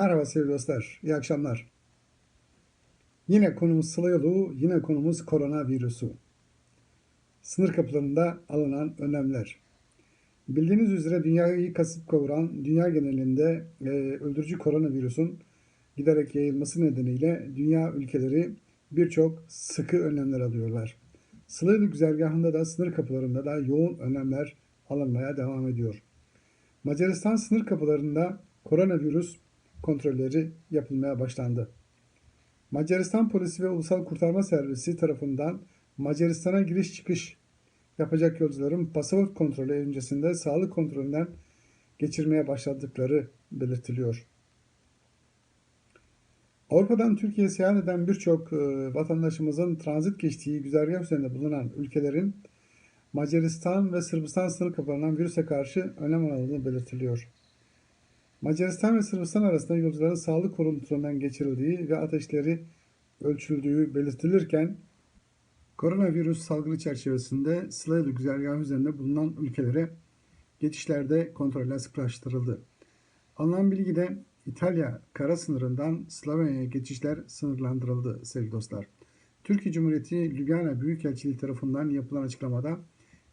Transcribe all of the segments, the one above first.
Merhaba sevgili dostlar, iyi akşamlar. Yine konumuz Sıla yine konumuz koronavirüsü. Sınır kapılarında alınan önlemler. Bildiğiniz üzere dünyayı kasıp kavuran, dünya genelinde e, öldürücü koronavirüsün giderek yayılması nedeniyle dünya ülkeleri birçok sıkı önlemler alıyorlar. Sıla güzergahında da sınır kapılarında da yoğun önlemler alınmaya devam ediyor. Macaristan sınır kapılarında koronavirüs kontrolleri yapılmaya başlandı. Macaristan Polisi ve Ulusal Kurtarma Servisi tarafından Macaristan'a giriş çıkış yapacak yolcuların pasaport kontrolü öncesinde sağlık kontrolünden geçirmeye başladıkları belirtiliyor. Avrupa'dan Türkiye'ye seyahat eden birçok e, vatandaşımızın transit geçtiği güzergah üzerinde bulunan ülkelerin Macaristan ve Sırbistan sınır kapılarından virüse karşı önlem alındığı belirtiliyor. Macaristan ve Sırbistan arasında yolcuların sağlık kontrolünden geçirildiği ve ateşleri ölçüldüğü belirtilirken koronavirüs salgını çerçevesinde Sıla'ydı güzergahı üzerinde bulunan ülkelere geçişlerde kontroller sıklaştırıldı. Alınan bilgide İtalya kara sınırından Slovenya'ya geçişler sınırlandırıldı sevgili dostlar. Türkiye Cumhuriyeti Lübnana Büyükelçiliği tarafından yapılan açıklamada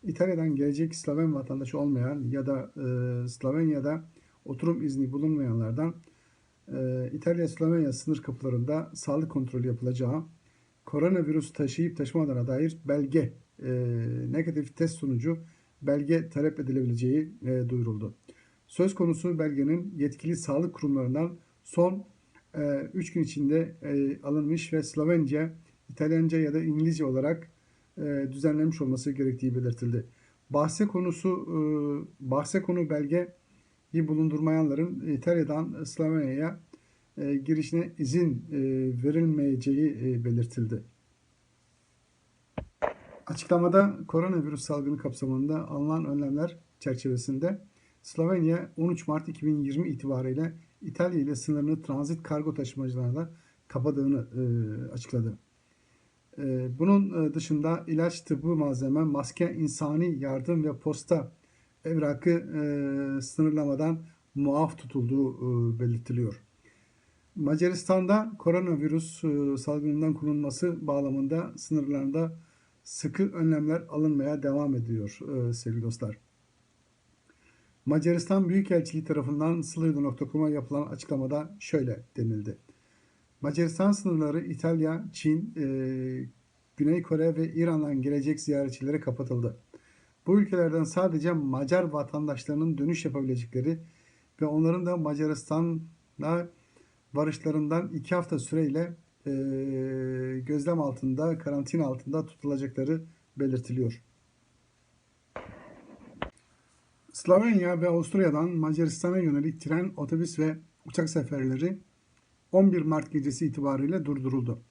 İtalya'dan gelecek Sloven vatandaşı olmayan ya da e, Slovenya'da oturum izni bulunmayanlardan e, İtalya-Slovenya sınır kapılarında sağlık kontrolü yapılacağı, koronavirüs taşıyıp taşımadığına dair belge, e, negatif test sonucu belge talep edilebileceği e, duyuruldu. Söz konusu belgenin yetkili sağlık kurumlarından son 3 e, gün içinde alınmış ve Slovence, İtalyanca ya da İngilizce olarak düzenlenmiş olması gerektiği belirtildi. Bahse konusu bahse konu belge bulundurmayanların İtalya'dan Slovenya'ya e, girişine izin e, verilmeyeceği e, belirtildi. Açıklamada koronavirüs salgını kapsamında alınan önlemler çerçevesinde Slovenya 13 Mart 2020 itibariyle İtalya ile sınırını transit kargo taşımacılarına kapadığını açıkladı. Bunun dışında ilaç, tıbbi malzeme, maske, insani yardım ve posta evrakı e, sınırlamadan muaf tutulduğu e, belirtiliyor. Macaristan'da koronavirüs e, salgınından korunması bağlamında sınırlarında sıkı önlemler alınmaya devam ediyor e, sevgili dostlar. Macaristan Büyükelçiliği tarafından sılıydı.com'a yapılan açıklamada şöyle denildi. Macaristan sınırları İtalya, Çin, e, Güney Kore ve İran'dan gelecek ziyaretçilere kapatıldı. Bu ülkelerden sadece Macar vatandaşlarının dönüş yapabilecekleri ve onların da Macaristan'la varışlarından iki hafta süreyle e, gözlem altında, karantina altında tutulacakları belirtiliyor. Slovenya ve Avusturya'dan Macaristan'a yönelik tren, otobüs ve uçak seferleri 11 Mart gecesi itibariyle durduruldu.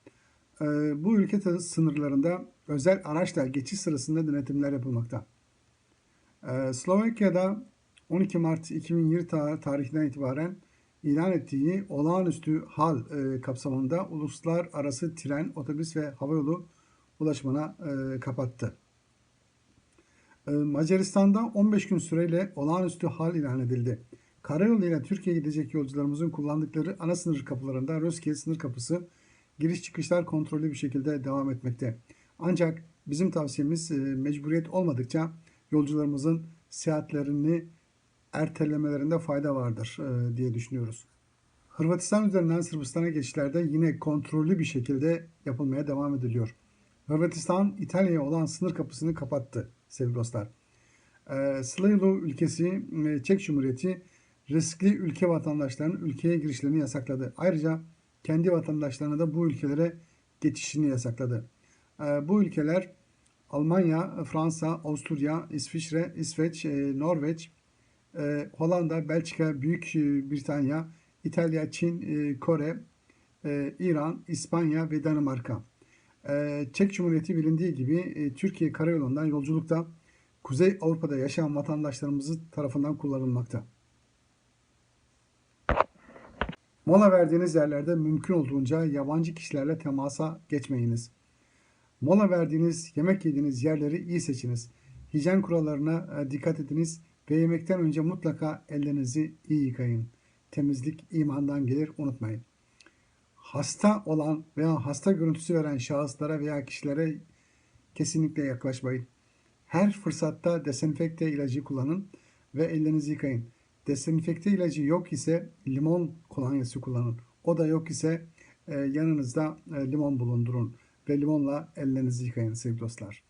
E, bu ülke sınırlarında özel araçla geçiş sırasında denetimler yapılmakta. Ee, Slovakya'da 12 Mart 2020 tarihinden itibaren ilan ettiği olağanüstü hal e, kapsamında uluslararası tren, otobüs ve havayolu ulaşımına e, kapattı. E, Macaristan'da 15 gün süreyle olağanüstü hal ilan edildi. Karayolu ile Türkiye'ye gidecek yolcularımızın kullandıkları ana sınır kapılarında Röske sınır kapısı giriş çıkışlar kontrollü bir şekilde devam etmekte. Ancak bizim tavsiyemiz mecburiyet olmadıkça yolcularımızın seyahatlerini ertelemelerinde fayda vardır e, diye düşünüyoruz. Hırvatistan üzerinden Sırbistan'a geçişlerde yine kontrollü bir şekilde yapılmaya devam ediliyor. Hırvatistan İtalya'ya olan sınır kapısını kapattı sevgili dostlar. E, Slayolu ülkesi e, Çek Cumhuriyeti riskli ülke vatandaşlarının ülkeye girişlerini yasakladı. Ayrıca kendi vatandaşlarına da bu ülkelere geçişini yasakladı. E, bu ülkeler Almanya, Fransa, Avusturya, İsviçre, İsveç, e, Norveç, e, Hollanda, Belçika, Büyük e, Britanya, İtalya, Çin, Kore, İran, İspanya ve Danimarka. Çek Cumhuriyeti bilindiği gibi Türkiye karayolundan yolculukta Kuzey Avrupa'da yaşayan vatandaşlarımızı tarafından kullanılmakta. Mola verdiğiniz yerlerde mümkün olduğunca yabancı kişilerle temasa geçmeyiniz. Mola verdiğiniz, yemek yediğiniz yerleri iyi seçiniz. Hijyen kurallarına e, dikkat ediniz ve yemekten önce mutlaka ellerinizi iyi yıkayın. temizlik imandan gelir unutmayın. Hasta olan veya hasta görüntüsü veren şahıslara veya kişilere kesinlikle yaklaşmayın. Her fırsatta desenfekte ilacı kullanın ve ellerinizi yıkayın. Desenfekte ilacı yok ise limon kolonyası kullanın. O da yok ise e, yanınızda e, limon bulundurun ve limonla ellerinizi yıkayın sevgili dostlar.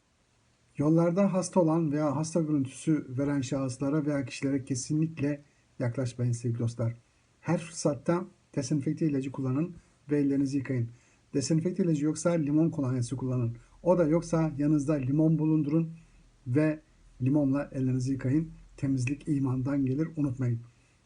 Yollarda hasta olan veya hasta görüntüsü veren şahıslara veya kişilere kesinlikle yaklaşmayın sevgili dostlar. Her fırsatta desenfekte ilacı kullanın ve ellerinizi yıkayın. Desenfekte ilacı yoksa limon kolonyası kullanın. O da yoksa yanınızda limon bulundurun ve limonla ellerinizi yıkayın. Temizlik imandan gelir unutmayın.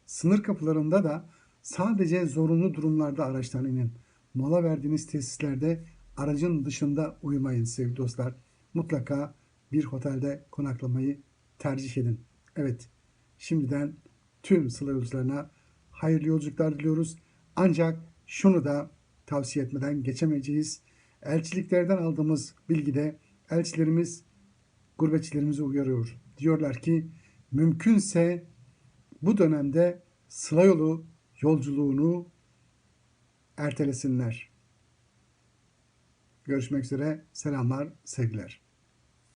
Sınır kapılarında da sadece zorunlu durumlarda araçtan inin. Mola verdiğiniz tesislerde aracın dışında uyumayın sevgili dostlar. Mutlaka bir otelde konaklamayı tercih edin. Evet, şimdiden tüm sıla yolcularına hayırlı yolculuklar diliyoruz. Ancak şunu da tavsiye etmeden geçemeyeceğiz. Elçiliklerden aldığımız bilgide elçilerimiz gurbetçilerimizi uyarıyor. Diyorlar ki mümkünse bu dönemde sıla yolu yolculuğunu ertelesinler. Görüşmek üzere. Selamlar, sevgiler.